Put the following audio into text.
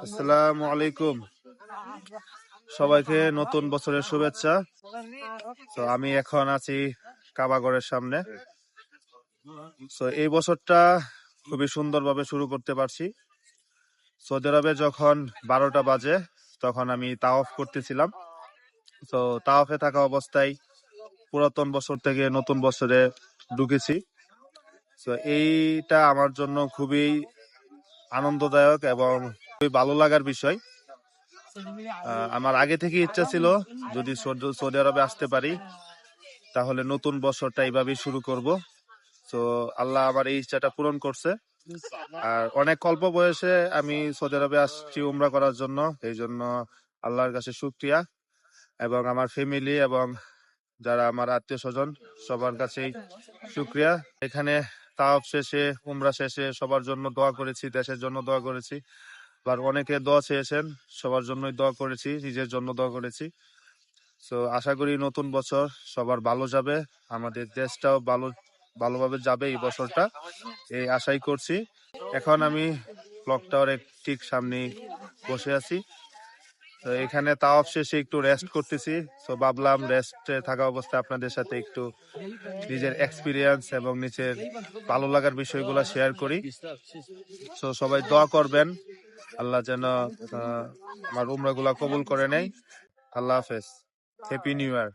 আসসালামু আলাইকুম। সবাইকে নতুন বছরের শুভেচ্ছা। তো আমি এখন আছি কাবাগরের সামনে। তো এই বছরটা খুবই সুন্দরভাবে শুরু করতে পারছি। সৌদি আরবে যখন বারোটা বাজে, তখন আমি তাওয়াফ করতেছিলাম। তো তাওয়াফে থাকা অবস্থায় পুরাতন বছর থেকে নতুন বছরে ঢুকেছি। তো এইটা আমার জন্য খুবই আনন্দদায়ক এবং খুবই ভালো লাগার বিষয়। আমার আগে থেকে ইচ্ছা ছিল যদি সৌদি- আরবে আসতে পারি, তাহলে নতুন বছরটা এইভাবেই শুরু করব। তো আল্লাহ আমার এই ইচ্ছাটা পূরণ করছে। আর অনেক অল্প বয়সে আমি সৌদি আরবে আসছি উমরা করার জন্য, এই জন্য আল্লাহর কাছে শুক্রিয়া। এবং আমার ফ্যামিলি এবং যারা আমার আত্মীয় স্বজন, সবার কাছেই শুক্রিয়া। এখানে তাওয়াফ শেষে, উমরা শেষে সবার জন্য দোয়া করেছি, দেশের জন্য দোয়া করেছি। আর অনেকে দোয়া চেয়েছেন, সবার জন্যই দোয়া করেছি, নিজের জন্য দোয়া করেছি। তো আশা করি নতুন বছর সবার ভালো যাবে, আমাদের দেশটাও ভালো, ভালোভাবে যাবে এই বছরটা, এই আশাই করছি। এখন আমি ক্লক টাওয়ারের ঠিক সামনে বসে আছি। তো এখানে তাওয়াফ শেষে একটু রেস্ট করতেছি। তো ভাবলাম রেস্টে থাকা অবস্থায় আপনাদের সাথে একটু নিজের এক্সপিরিয়েন্স এবং নিজের ভালো লাগার বিষয়গুলো শেয়ার করি। তো সবাই দোয়া করবেন। আল্লাহ যেন আমার উমরাগুলা কবুল করে নেয়। আল্লাহ হাফেজ। Happy new year